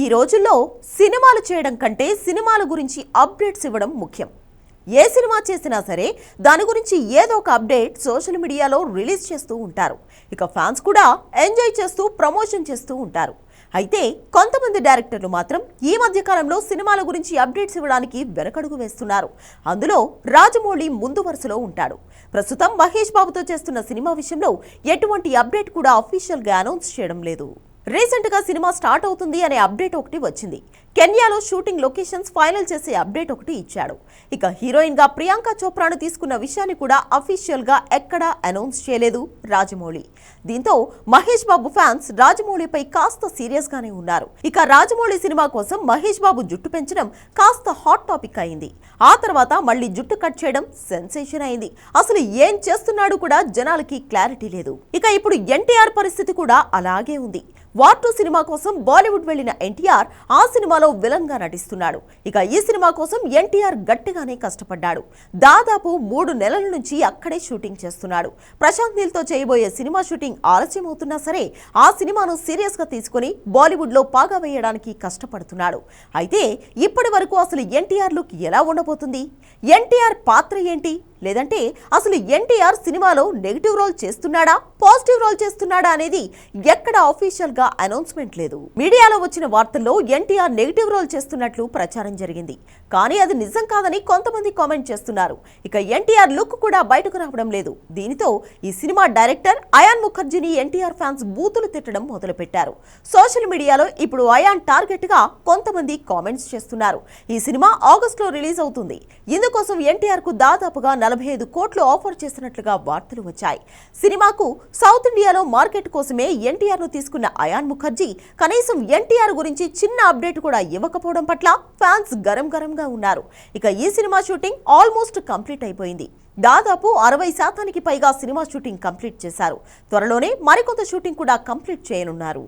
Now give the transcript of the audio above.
ఈ రోజుల్లో సినిమాలు చేయడం కంటే సినిమాల గురించి అప్డేట్స్ ఇవ్వడం ముఖ్యం. ఏ సినిమా చేసినా సరే దాని గురించి ఏదో ఒక అప్డేట్ సోషల్ మీడియాలో రిలీజ్ చేస్తూ ఉంటారు. ఇక ఫ్యాన్స్ కూడా ఎంజాయ్ చేస్తూ ప్రమోషన్ చేస్తూ ఉంటారు. అయితే కొంతమంది డైరెక్టర్లు మాత్రం ఈ మధ్య కాలంలో సినిమాల గురించి అప్డేట్స్ ఇవ్వడానికి వెనకడుగు వేస్తున్నారు. అందులో రాజమౌళి ముందు వరుసలో ఉంటాడు. ప్రస్తుతం మహేష్ బాబుతో చేస్తున్న సినిమా విషయంలో ఎటువంటి అప్డేట్ కూడా అఫీషియల్గా అనౌన్స్ చేయడం లేదు. రీసెంట్గా సినిమా స్టార్ట్ అవుతుంది అనే అప్డేట్ ఒకటి వచ్చింది. కెన్యాలో షూటింగ్ లొకేషన్స్ ఫైనల్ చేసే అప్డేట్ ఒకటి ఇచ్చాడు. ఇక హీరోయిన్గా ప్రియాంక చోప్రాను తీసుకున్న విషయాన్ని కూడా అఫీషియల్గా ఎక్కడా అనౌన్స్ చేయలేదు. రాజమౌళి. దీంతో మహేష్ బాబు ఫ్యాన్స్ రాజమౌళిపై కాస్త సీరియస్ గానే ఉన్నారు. ఇక రాజమౌళి సినిమా కోసం మహేష్ బాబు జుట్టు పెంచడం కాస్త హాట్ టాపిక్ అయింది. ఆ తర్వాత మళ్ళీ జుట్టు కట్ చేయడం సెన్సేషన్ అయింది. అసలు ఏం చేస్తున్నాడు కూడా జనాలకి క్లారిటీ లేదు. ఇక ఇప్పుడు ఎన్టీఆర్ పరిస్థితి కూడా అలాగే ఉంది. వార్ టూ సినిమా కోసం బాలీవుడ్ వెళ్ళిన ఎన్టీఆర్ ఆ సినిమాలో విలన్గా నటిస్తున్నాడు. ఇక ఈ సినిమా కోసం ఎన్టీఆర్ గట్టిగానే కష్టపడ్డాడు. దాదాపు మూడు నెలల నుంచి అక్కడే షూటింగ్ చేస్తున్నాడు. ప్రశాంత్ నీల్తో చేయ చేయబోయే సినిమా షూటింగ్ ఆలస్యం అవుతున్నా సరే ఆ సినిమాను సీరియస్గా తీసుకుని బాలీవుడ్లో పాగా వేయడానికి కష్టపడుతున్నాడు. అయితే ఇప్పటి వరకు అసలు ఎన్టీఆర్ లుక్ ఎలా ఉండబోతుంది? ఎన్టీఆర్ పాత్ర ఏంటి? లేదంటే అసలు ఎన్టీఆర్ సినిమాలో నెగిటివ్ రోల్ చేస్తున్నాడా పాజిటివ్ రోల్ చేస్తున్నాడా అనేది ఎక్కడ అఫీషియల్గా అనౌన్స్మెంట్ లేదు. మీడియాలో వచ్చిన వార్తల్లో ఎన్టీఆర్ నెగిటివ్ రోల్ చేస్తున్నట్లు ప్రచారం జరిగింది. కానీ అది నిజం కాదని కొంతమంది కామెంట్ చేస్తున్నారు. ఇక ఎన్టీఆర్ లుక్ కూడా బయటకు రావడం లేదు. దీనితో ఈ సినిమా డైరెక్టర్ అయాన్ ముఖర్జీని ఎన్టీఆర్ ఫ్యాన్స్ బూతులు తిట్టడం మొదలుపెట్టారు. సోషల్ మీడియాలో ఇప్పుడు అయాన్ టార్గెట్గా కొంతమంది కామెంట్స్ చేస్తున్నారు. ఈ సినిమా ఆగస్టులో రిలీజ్ అవుతుంది. ఇందుకోసం ఎన్టీఆర్కు దాదాపుగా నలభై ఐదు కోట్లు ఆఫర్ చేసినట్లుగా వార్తలు వచ్చాయి. సినిమాకు సౌత్ ఇండియాలో మార్కెట్ కోసమే ఎన్టీఆర్ను తీసుకున్న అయాన్ ముఖర్జీ కనీసం ఎన్టీఆర్ గురించి చిన్న అప్డేట్ కూడా ఇవ్వకపోవడం పట్ల ఫ్యాన్స్ గరం గరంగా ఉన్నారు. ఇక ఈ సినిమా షూటింగ్ ఆల్మోస్ట్ కంప్లీట్ అయిపోయింది. దాదాపు అరవై శాతానికి పైగా సినిమా షూటింగ్ కంప్లీట్ చేశారు. త్వరలోనే మరికొంత షూటింగ్ కూడా కంప్లీట్ చేయనున్నారు.